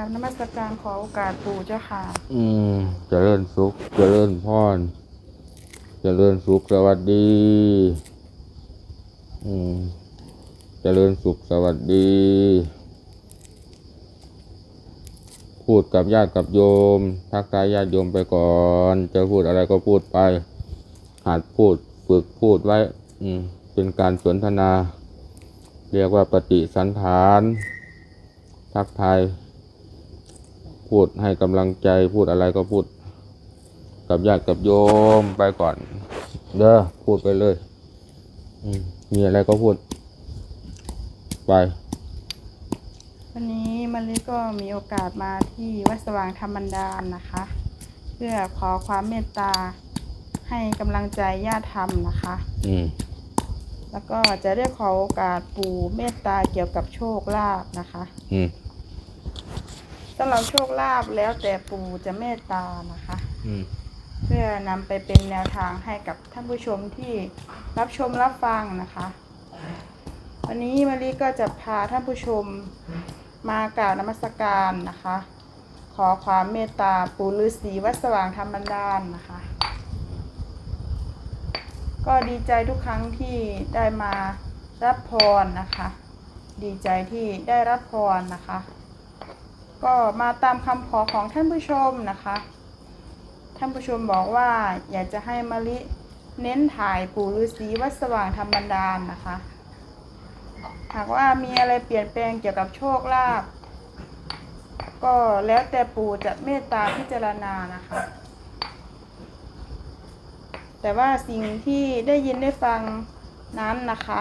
ราบนมัสการขอโอกาสปู่เจ้าค่ะ อืมเจริญสุขเจริญพรเจริญสุขสวัสดี อืมเจริญสุขสวัสดี พูดกับญาติกับโยม ทักทายญาติโยมไปก่อน จะพูดอะไรก็พูดไป หัดพูดฝึกพูดไว้ อืม เป็นการสนทนา เรียกว่าปฏิสันฐาน ทักทาย พูดให้กำลังใจพูดอะไรก็พูด กับญาติกับโยมไปก่อน เด้อพูดไปเลยอืมมีอะไรก็พูด ไป วันนี้มะลิก็มีโอกาสมาที่วัดสว่างธรรมบันดาลนะคะ เพื่อขอความเมตตาให้กำลังใจญาติธรรมนะคะ อืมแล้วก็จะได้ขอโอกาสปู่เมตตาเกี่ยวกับโชคลาภนะคะ อืม สำหรับโชคลาภแล้วแต่ปู่จะเมตตานะคะ อืม เพื่อนำไปเป็นแนวทางให้กับท่านผู้ชมที่รับชมรับฟังนะคะ วันนี้มารีก็จะพาท่านผู้ชมมากล่าวนมัสการนะคะ ขอความเมตตาปู่ฤาษีวัดสว่างธรรมบันดาลนะคะ ก็ดีใจทุกครั้งที่ได้มารับพรนะคะ ดีใจที่ได้รับพรนะคะ ก็มาตามคำขอของท่านผู้ชมนะคะ ท่านผู้ชมบอกว่าอยากจะให้มะลิเน้นถ่ายปู่ฤาษีวัดสว่างธรรมบันดาลนะคะ หากว่ามีอะไรเปลี่ยนแปลงเกี่ยวกับโชคลาภก็แล้วแต่ปู่จะเมตตาพิจารณานะคะ แต่ว่าสิ่งที่ได้ยินได้ฟังนั้นนะคะ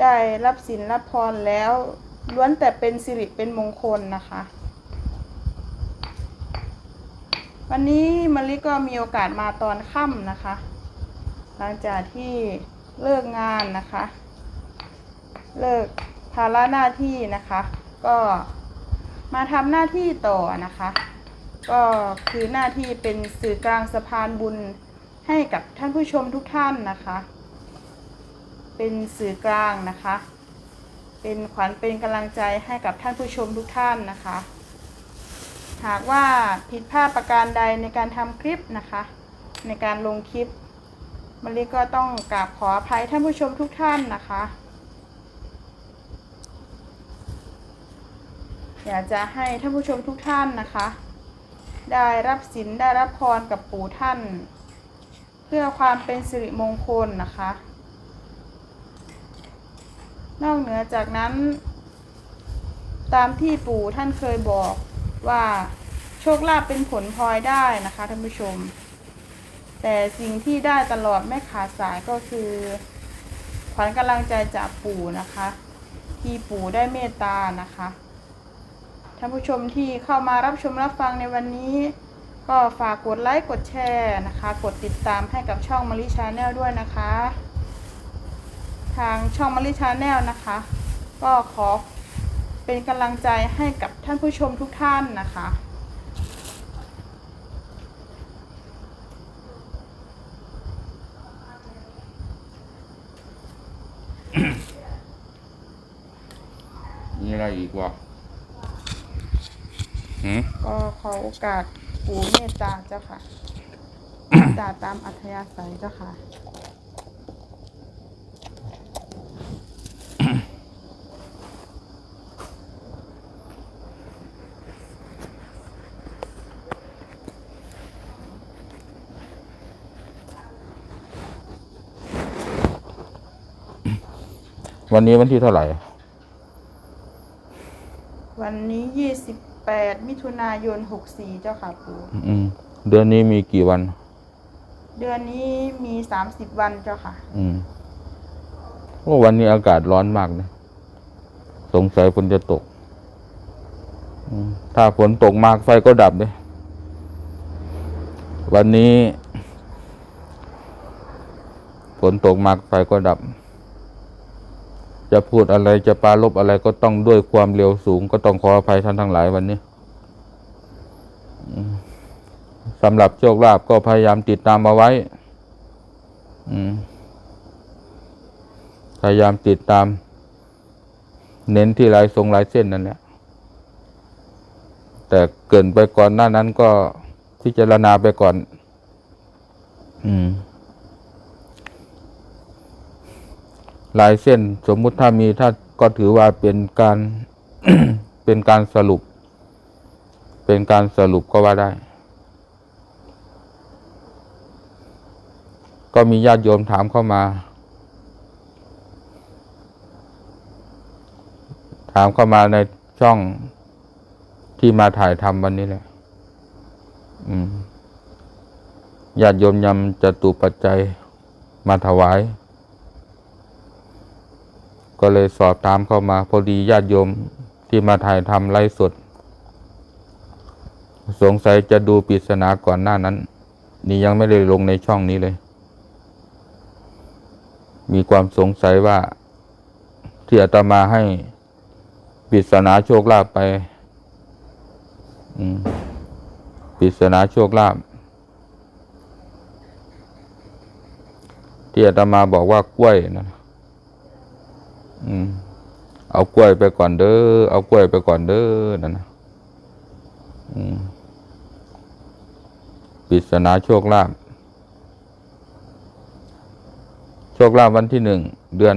ได้รับสินรับพรแล้ว ล้วนแต่เป็นสิริเป็นมงคลนะคะ วันนี้มะลิก็มีโอกาสมาตอนค่ำนะคะ หลังจากที่เลิกงานนะคะ เลิกภาระหน้าที่นะคะ ก็มาทำหน้าที่ต่อนะคะ ก็คือหน้าที่เป็นสื่อกลางสะพานบุญให้กับท่านผู้ชมทุกท่านนะคะ เป็นสื่อกลางนะคะ เป็นขวัญเป็นกำลังใจให้กับท่านผู้ชมทุกท่านนะคะ หากว่าผิดพลาดประการใดในการทำคลิปนะคะ ในการลงคลิปมะลิก็ต้องกราบขออภัยท่านผู้ชมทุกท่านนะคะ อยากจะให้ท่านผู้ชมทุกท่านนะคะ ได้รับศีลได้รับพรกับปู่ท่าน เพื่อความเป็นสิริมงคลนะคะ นอกเหนือจากนั้น ตามที่ปู่ท่านเคยบอกว่าโชคลาภเป็นผลพลอยได้นะคะท่านผู้ชม แต่สิ่งที่ได้ตลอดไม่ขาดสายก็คือขวัญกำลังใจจากปู่นะคะ ที่ปู่ได้เมตตานะคะท่านผู้ชมที่เข้ามารับชมรับฟังในวันนี้ ก็ฝากกดไลค์กดแชร์นะคะ กดติดตามให้กับช่องมาริชาแนลด้วยนะคะ ทางช่องมาริชาแนลนะคะ ก็ขอเป็นกำลังใจให้กับท่านผู้ชมทุกท่านนะคะมีอะไรอีกวะหืมก็ขอโอกาสปู่เมตตาเจ้าค่ะเมตตาตามอัธยาศัยเจ้าค่ะ วันนี้วันที่เท่าไหร่ วันนี้ยี่สิบแปดมิถุนายนหกสี่เจ้าค่ะปู่อืมเดือนนี้มีกี่วัน เดือนนี้มีสามสิบวันเจ้าค่ะ อืมโอ้วันนี้อากาศร้อนมากนะสงสัยฝนจะตกอืมถ้าฝนตกมากไฟก็ดับเลยวันนี้ฝนตกมากไฟก็ดับ จะพูดอะไรจะปารบอะไรก็ต้องด้วยความเร็วสูง ก็ต้องขออภัยท่านทั้งหลายวันนี้สำหรับโชคลาภก็พยายามติดตามมาไว้พยายามติดตาม เน้นที่ลายทรงลายเส้นนั่นแหละแต่เกินไปก่อนหน้านั้นก็พิจารณาไปก่อน อืม ลายเส้น สมมุติถ้ามีถ้าก็ถือว่าเป็นการเป็นการสรุป เป็นการสรุปก็ว่าได้ ก็มีญาติโยมถามเข้ามา ถามเข้ามาในช่องที่มาถ่ายทำวันนี้แหละญาติโยมยำจตุปัจจัยมาถวาย ก็เลยสอบตามเข้ามา พอดีญาติโยมที่มาถ่ายทำไลฟ์สด สงสัยจะดูปริศนาก่อนหน้านั้น นี่ยังไม่ได้ลงในช่องนี้เลย มีความสงสัยว่าที่อาตมาให้ปริศนาโชคลาภไปปริศนาโชคลาภที่อาตมาบอกว่ากล้วยนะ เอากล้วยไปก่อนเด้อ เอากล้วยไปก่อนเด้อนั่นนะอืมปริศนาโชคลาภ โชคลาภวันที่หนึ่ง เดือน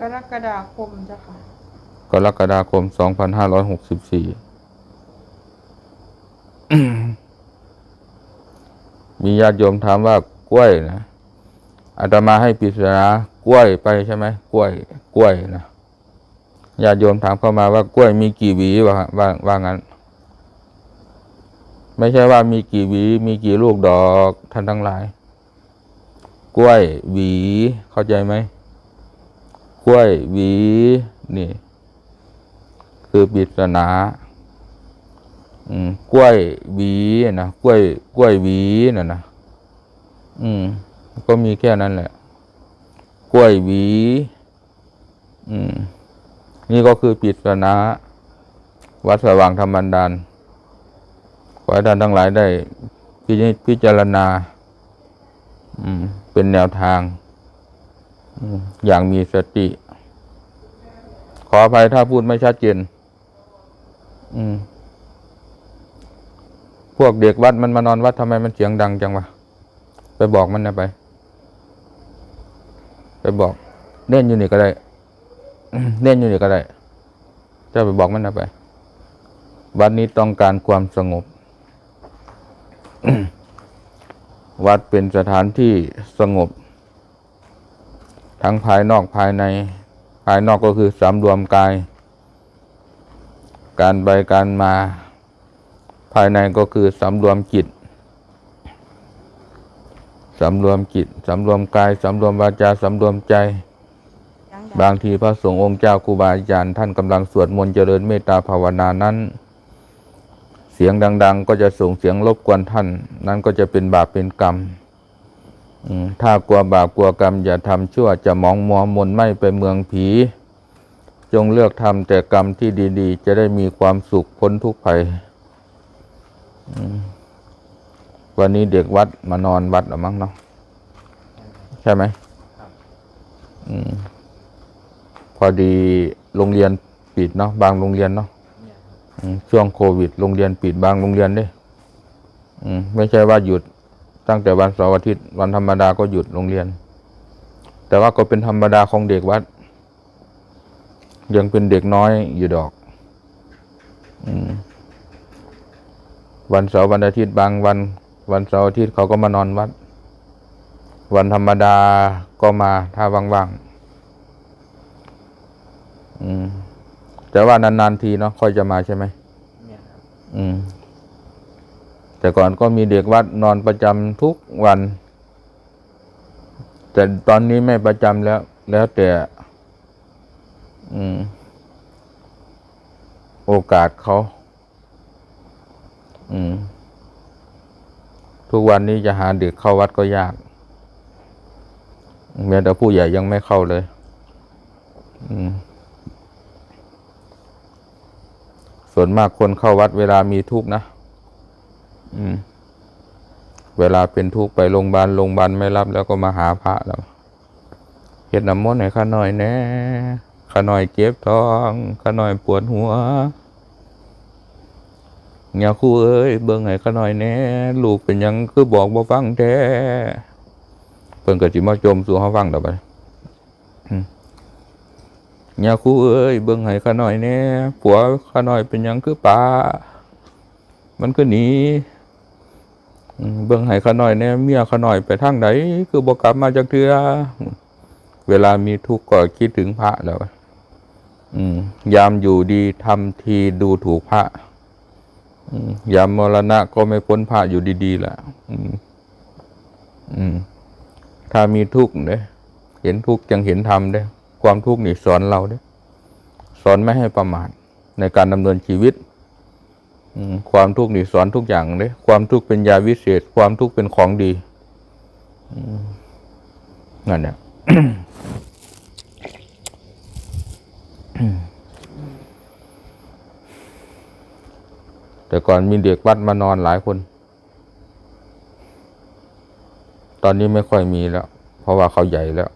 กรกฎาคมเจ้าค่ะ กรกฎาคมสองพันห้าร้อยหกสิบสี่ มีญาติโยมถามว่ากล้วยนะอาตมาให้ปริศนา กล้วยไปใช่ไหมกล้วย กล้วยนะญาติโยมถามเข้ามาว่ากล้วยมีกี่หวีว่าว่าว่างั้น ไม่ใช่ว่ามีกี่หวี มีกี่ลูกดอกท่านทั้งหลาย กล้วยหวีเข้าใจไหมกล้วยหวีนี่ คือปริศนาอืมกล้วยหวีนะกล้วย กล้วยหวีน่ะนะอืม ก็มีแค่นั้นแหละ กล้วยหวี อืม นี่ก็คือปิศนาวัดสว่างธรรมันดานขอให้ท่านทั้งหลายได้พิจพิจารณา อืม เป็นแนวทางอืมอย่างมีสติ ขออภัยถ้าพูดไม่ชัดเจนอืมพวกเด็กวัดมันมานอนวัดทำไมมันเสียงดังจังวะ ไปบอกมันนะไป บอกเน่นอยู่นี่ก็ได้เน่นอยู่นี่ก็ได้ จะไปบอกมันนะไปวัดนี้ต้องการความสงบ วัดเป็นสถานที่สงบ ทั้งภายนอกภายใน ภายนอกก็คือสำรวมกาย การไปการมา ภายในก็คือสำรวมจิต สำรวมจิตสำรวมกายสำรวมวาจาสำรวมใจยังบางทีพระสงฆ์องค์เจ้าครูบาอาจารย์ท่านกำลังสวดมนต์เจริญเมตตาภาวนานั้น เสียงดัง ๆ ก็จะส่งเสียงรบกวนท่าน นั้นก็จะเป็นบาปเป็นกรรมอืมถ้ากลัวบาปกลัวกรรมอย่าทำชั่วจะมองมัวมนไม่ไปเมืองผี จงเลือกทำแต่กรรมที่ดี ๆ จะได้มีความสุขพ้นทุกข์ภัยอืม วันนี้เด็กวัดมานอนวัดหรือมั้งเนาะใช่ไหมอืมพอดีโรงเรียนปิดเนาะบางโรงเรียนเนาะช่วงโควิด โรงเรียนปิดบางโรงเรียนด้ไม่ใช่ว่าหยุดตั้งแต่วันเสาร์อาทิตย์วันธรรมดาก็หยุดโรงเรียน แต่ว่าก็เป็นธรรมดาของเด็กวัด ยังเป็นเด็กน้อยอยู่ดอกอวันเสาร์วันอาทิตย์บางวัน วันเสาร์อาทิตย์เขาก็มานอนวัด วันธรรมดาก็มาถ้าว่างๆอืมแต่ว่านานๆทีเนาะค่อยจะมาใช่ไหมเนี่ยครับอืม แต่ก่อนก็มีเด็กวัดนอนประจำทุกวัน แต่ตอนนี้ไม่ประจำแล้ว แล้วแต่อืม โอกาสเขา อืม ทุกวันนี้จะหาเด็กเข้าวัดก็ยากแม้แต่ผู้ใหญ่ยังไม่เข้าเลย ส่วนมากคนเข้าวัดเวลามีทุกข์นะเวลาเป็นทุกข์ไปโรงพยาบาลโรงพยาบาลไม่รับแล้วก็มาหาพระแล้วเฮ็ดน้ำมนต์ให้ข้าหน่อยแน่ข้าหน่อยเจ็บท้องข้าหน่อยปวดหัว อย่าคู่เอ้ยเบิ่งให้ขาน่อยแน่ลูกเป็นยังคือบอกบ่ฟังแท้เพิ่นก็สิมาจมสู่เฮาฟังดอกบัดอืมอย่าคู่เอ้ยเบิ่งให้ขาน่อยแน่ผัวขาน่อยเป็นยังคือป่ามันก็หนีเบิ่งให้ขาน่อยแน่เมียขาน่อยไปทางใดคือบ่กลับมาจักเทือเวลามีทุกข์ก็คิดถึงพระแล้วยามอยู่ดีทำทีดูถูกพระ ยามมรณะก็ไม่พ้นพระอยู่ดีๆแหละถ้ามีทุกข์เด้เห็นทุกข์จังเห็นธรรมเด้ ความทุกข์นี่สอนเราเด้สอนไม่ให้ประมาทในการดำเนินชีวิตความทุกข์นี่สอนทุกอย่างเด้ความทุกข์เป็นยาวิเศษ ความทุกข์เป็นของดีนั่นเนี่ย แต่ก่อนมีเด็กวัดมานอนหลายคน ตอนนี้ไม่ค่อยมีแล้ว เพราะว่าเขาใหญ่แล้ว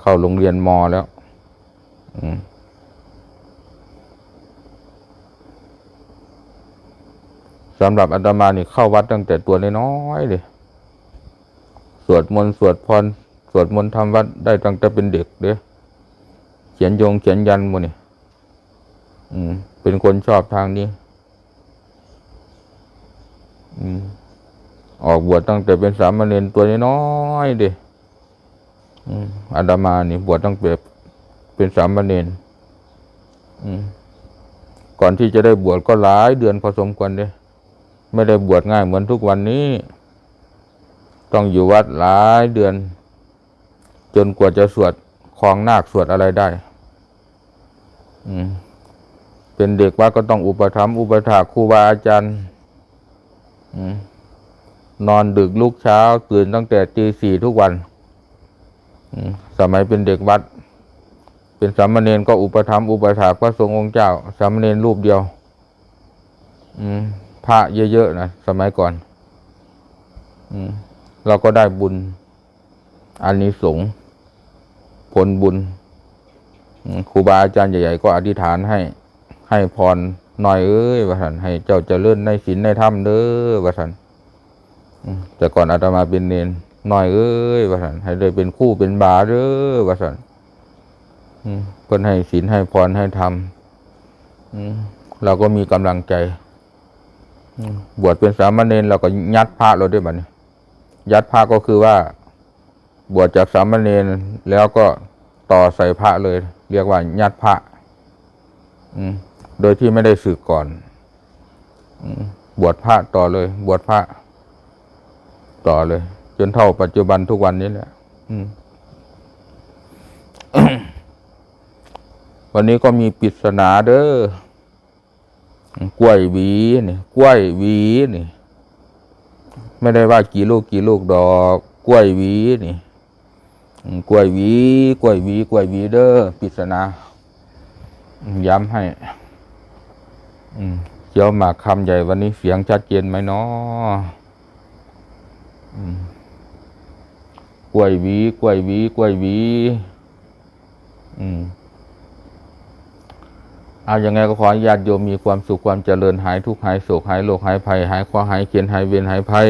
เข้าโรงเรียนมอแล้วสำหรับอาตมานี่เข้าวัดตั้งแต่ตัวน้อยๆเลย สวดมนต์สวดพร สวดมนต์ทำวัดได้ตั้งแต่เป็นเด็กเด้เขียนยงเขียนยันหมดนี่อืมเป็นคนชอบทางนี้ อืม ออกบวชตั้งแต่เป็นสามเณรตัวน้อยเดิอืมอาดามานี่บวชตั้งแต่เป็นสามเณรอืมก่อนที่จะได้บวชก็หลายเดือนพอสมควรเด้ไม่ได้บวชง่ายเหมือนทุกวันนี้ ต้องอยู่วัดหลายเดือน จนกว่าจะสวดคลองนาคสวดอะไรได้อืมเป็นเด็กวัดก็ต้องอุปถัมภ์อุปถาครูบาอาจารย์อืม นอนดึกลุกเช้า ตื่นตั้งแต่ตีสี่ทุกวัน สมัยเป็นเด็กวัด เป็นสามเณรก็อุปถัมภ์อุปถากพระสงฆ์องค์เจ้า สามเณรรูปเดียวพระเยอะๆนะสมัยก่อนเราก็ได้บุญอานิสงส์ผลบุญครูบาอาจารย์ใหญ่ๆ ก็อธิษฐานให้ให้พรหน่อยเอ้ยว่าท่านให้เจ้าเจริญในศีลในธรรมเด้อว่าท่าน แต่ก่อนอาตมาเป็นเนนน้อยเอ้ยว่าสันให้ได้เป็นคู่เป็นบาเด้อว่าสันเพิ่นให้ศีลให้พรให้ทำอืมเราก็มีกำลังใจบวชเป็นสามเณรเราก็ยัดพระเราด้วยบัดนี้ยัดพระก็คือว่า บวชจากสามเณรแล้วก็ต่อใส่พระเลย เรียกว่ายัดพระโดยที่ไม่ได้สึกก่อนบวชพระต่อเลย บวชพระ ต่อเลย จนเท่าปัจจุบันทุกวันนี้แหละวันนี้ก็มีปริศนาเด้อกล้วยหวีนี่กล้วยหวีนี่ ไม่ได้ว่ากี่ลูกกี่ลูกดอกกล้วยหวีนี่กล้วยหวีกล้วยหวีกล้วยหวีเด้อปริศนา ย้ำให้เจียวหมากคำใหญ่วันนี้เสียงชัดเจนไหมเนาะ กล้วยหวีกล้วยหวีกล้วยหวีอืมเอาอย่างไงก็ขอญาติโยมมีความสุขความเจริญหายทุกข์หายโศกหายโรคหายภัยหายข้อหายเขียนหายเวียนหายภัย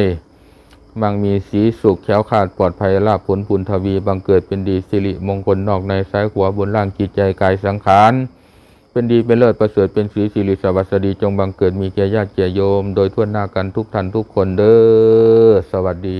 บางมีสีสุขแค้วขาดปลอดภัยลาภผลปุณทวีบังเกิดเป็นดีสิริมงคลนอกในซ้ายขวาบนล่างจิตใจกายสังขาร เป็นดีเป็นเลิศประเสริฐเป็นสีสิริสวัสดีจงบังเกิดมีแก่ญาติแก่โยม โดยทั่วหน้ากันทุกท่านทุกคนเด้อสวัสดี